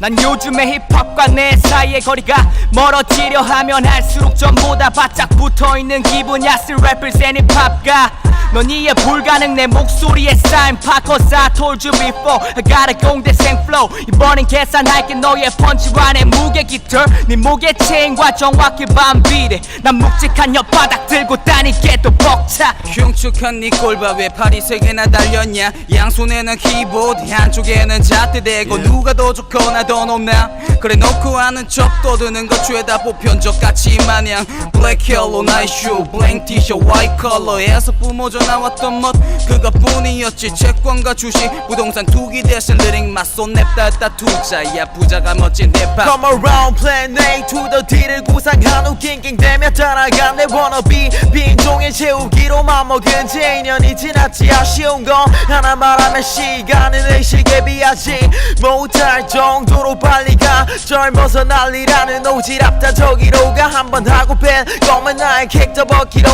난 요즘에 힙합과 내 사이의 거리가 멀어지려 하면 할수록 전부 다 바짝 붙어있는 기분이야. Still represent 힙합가 넌 이해 불가능 내 목소리에 쌓인 파커스 I told you before. I got a 공대생 flow. 이번엔 계산할게 너의 펀치라인의 무게 깃털. 네 목의 체인과 정확히 반비례. 난 묵직한 혓바닥 들고 다니게 또 벅차. 흉측한 네 꼴밥에 팔이 세 개나 달렸냐? 양손에는 키보드 한쪽에는 잣대대고. 누가 더 좋거나 더 높나? 그래 놓고 아는 척 떠드는 것 죄다 보편적 같이 마냥. 블랙 헬로 나이 슈 블랭 티셔츠 화이트 컬러에서 뿜어져 나왔던 멋 그것뿐이었지. 채권과 주식 부동산 투기 대신 리링 맞손 냅다 다 투자야. 부자가 멋진 힙합 Come around plan A to the D를 구상한 후 낑낑대며 따라간 내 wannabe 빈종일 채우기로 맘먹은 지 2년이 지났지. 아쉬운 건 하나 말하면 시간은 의식에 비하지. 못할 정도로 빨리 가. 젊어서 난리라는 오지랖다 저기로 가. 한번 하고 뺀 검은 나의 the bucket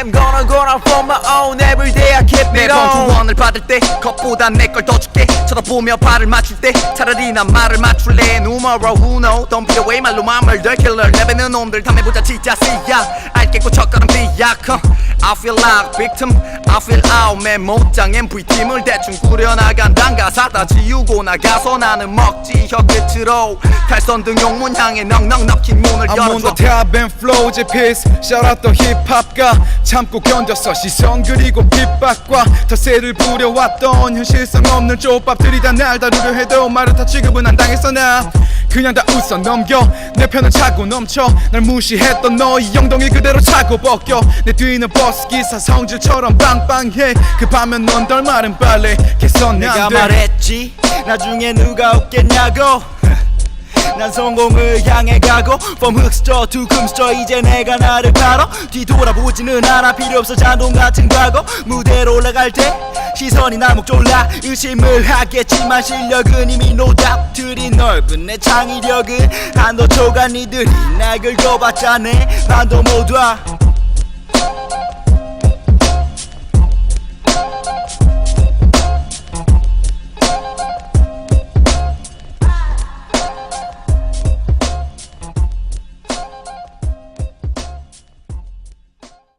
I'm gonna go out for my own every day I keep it 매번 on. 조언을 받을 때 컵보다 내 걸 더 줄게. 쳐다보며 발을 맞출 때 차라리 난 말을 맞출래. Numero uno Don't be away 말로 맘을 들킬러 내뱉는 놈들 탐해보자. 진짜 씨야 알겠고 첫걸음 비약 huh? I feel like victim. I feel out 맨 못장 MV팀을 대충 꾸려나간단 가사 다 지우고 나가서 나는 먹지. 혀 끝으로 탈선 등 용문 향해 넉넉 넣힌 문을 I'm on the 열어줘. top and flow 제 piece. Shout out the 힙합가 참고 견뎠어. 시선 그리고 핍박과 텃세를 부려왔던 현실성 없는 쪽밥들이 다 날 다루려 해도 말을 다 취급은 안 당했어 나 그냥 다 웃어 넘겨. 내 편은 차고 넘쳐. 날 무시했던 너의 영동이 그대로 차고 벗겨. 내 뒤는 버스 기사 성질처럼 빵빵해. 급하면 넌 덜 마른 빨래. 개선 내가 말했지. 나중에 누가 웃겠냐고 난 성공을 향해 가고 From 흑스터 to 금스터 이제 내가 나를 바로 뒤돌아보지는 않아 필요 없어 자동 같은 과거 무대로 올라갈 때 시선이 나목 졸라 의심을 하겠지만 실력은 이미 노답 들이 넓은 내 창의력은 한도 초간 니들이 날 긁어봤자 내 반도 못 와.